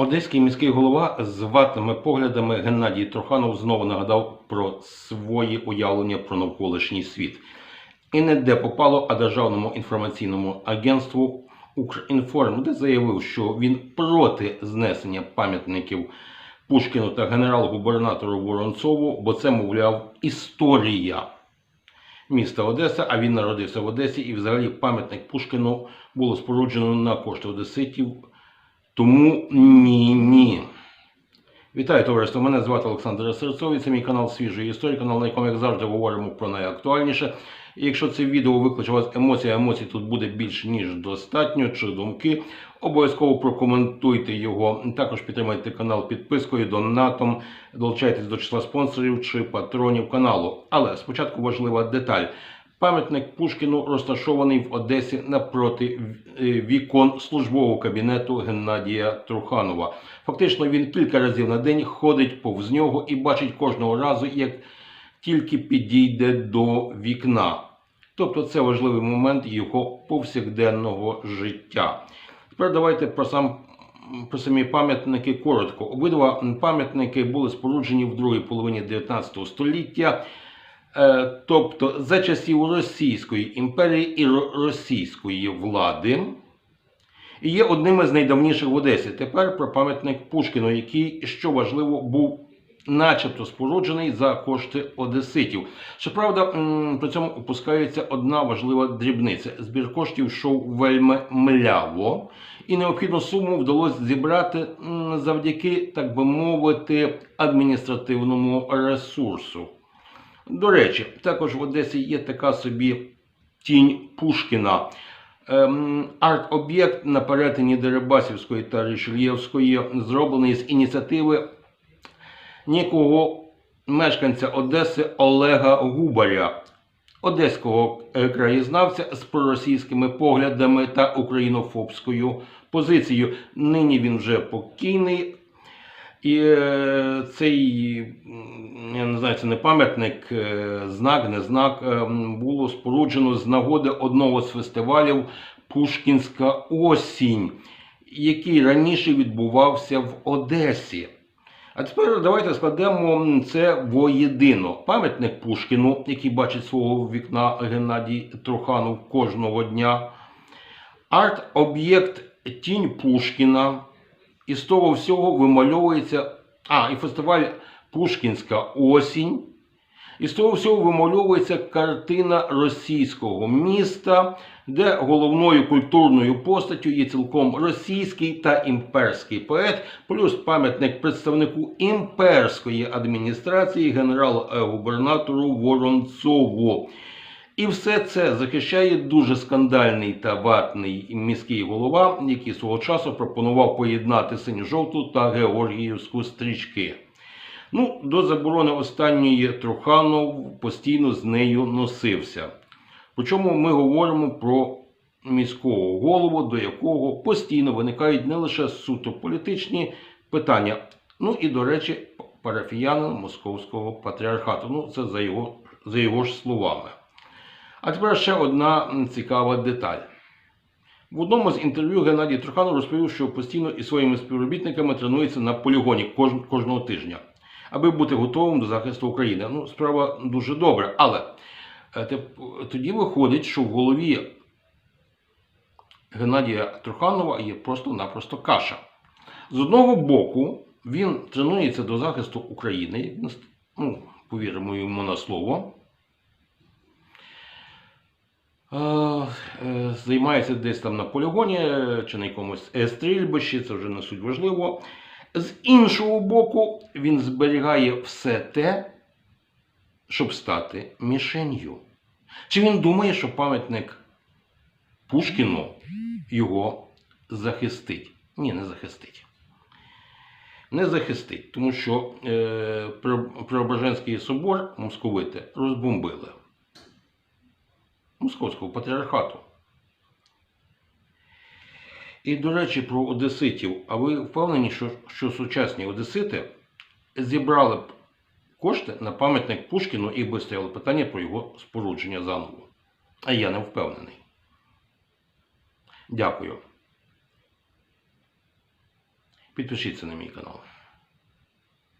Одеський міський голова з ватними поглядами Геннадій Труханов знову нагадав про свої уявлення про навколишній світ. І не де попало, а Державному інформаційному агентству Укрінформ, де заявив, що він проти знесення пам'ятників Пушкіну та генерал-губернатору Воронцову, бо це, мовляв, історія міста Одеса, а він народився в Одесі, і взагалі пам'ятник Пушкіну було споруджено на кошти одеситів. Тому ні, ні. Вітаю товариство! Мене звати Олександр Серцовий. Це мій канал Свіжої історії, канал, на якому, як завжди, говоримо про найактуальніше. І якщо це відео викличе у вас емоції, емоцій тут буде більше, ніж достатньо, чи думки, обов'язково прокоментуйте його. Також підтримайте канал підпискою, донатом, долучайтесь до числа спонсорів чи патронів каналу. Але спочатку важлива деталь. Пам'ятник Пушкіну розташований в Одесі напроти е, вікон службового кабінету Геннадія Труханова. Фактично він кілька разів на день ходить повз нього і бачить кожного разу, як тільки підійде до вікна. Тобто це важливий момент його повсякденного життя. Тепер давайте про сам про самі пам'ятники коротко. Обидва пам'ятники були споруджені в другій половині 19 століття. Е, Тобто за часів Російської імперії і російської влади, і є одним із найдавніших в Одесі. Тепер про пам'ятник Пушкіну, який, що важливо, був начебто споруджений за кошти одеситів. Щоправда, при цьому опускається одна важлива дрібниця. Збір коштів йшов вельми мляво, і необхідну суму вдалося зібрати завдяки, так би мовити, адміністративному ресурсу. До речі, також в Одесі є така собі тінь Пушкіна. Ем, арт-об'єкт на перетині Дерибасівської та Рішельєвської зроблений з ініціативи некого мешканця Одеси Олега Губаря, одеського краєзнавця з проросійськими поглядами та українофобською позицією. Нині він вже покійний. І е, цей, я не знаю, це не пам'ятник, е, знак, не знак, е, було споруджено з нагоди одного з фестивалів Пушкінська осінь, який раніше відбувався в Одесі. А тепер давайте складемо це воєдино. Пам'ятник Пушкіну, який бачить свого вікна Геннадій Труханов кожного дня. Арт-об'єкт Тінь Пушкіна. І з того всього вимальовується. А, і фестиваль Пушкінська осінь. І з того всього вимальовується картина російського міста, де головною культурною постаттю є цілком російський та імперський поет, плюс пам'ятник представнику імперської адміністрації генерал-губернатору Воронцову. І все це захищає дуже скандальний та ватний міський голова, який свого часу пропонував поєднати синьо-жовту та георгіївську стрічки. Ну, до заборони останньої Труханов постійно з нею носився. Причому ми говоримо про міського голову, до якого постійно виникають не лише суто політичні питання, ну і, до речі, парафіянин Московського патріархату. Ну, це за його, за його ж словами. А тепер ще одна цікава деталь. В одному з інтерв'ю Геннадій Труханов розповів, що постійно із своїми співробітниками тренується на полігоні кожного тижня, аби бути готовим до захисту України. Ну, справа дуже добра. Але е, тоді виходить, що в голові Геннадія Труханова є просто-напросто каша. З одного боку, він тренується до захисту України, ну, повіримо йому на слово. Е, е, Займається десь там на полігоні чи на якомусь стрільбищі, це вже не суть важливо. З іншого боку, він зберігає все те, щоб стати мішенью. Чи він думає, що пам'ятник Пушкіну його захистить? Ні, не захистить. Не захистить, тому що е, Преображенський собор московити розбомбили. Московського патріархату. І, до речі, про одеситів. А ви впевнені, що, що сучасні одесити зібрали б кошти на пам'ятник Пушкіну і би стояло питання про його спорудження заново? А я не впевнений. Дякую. Підпишіться на мій канал.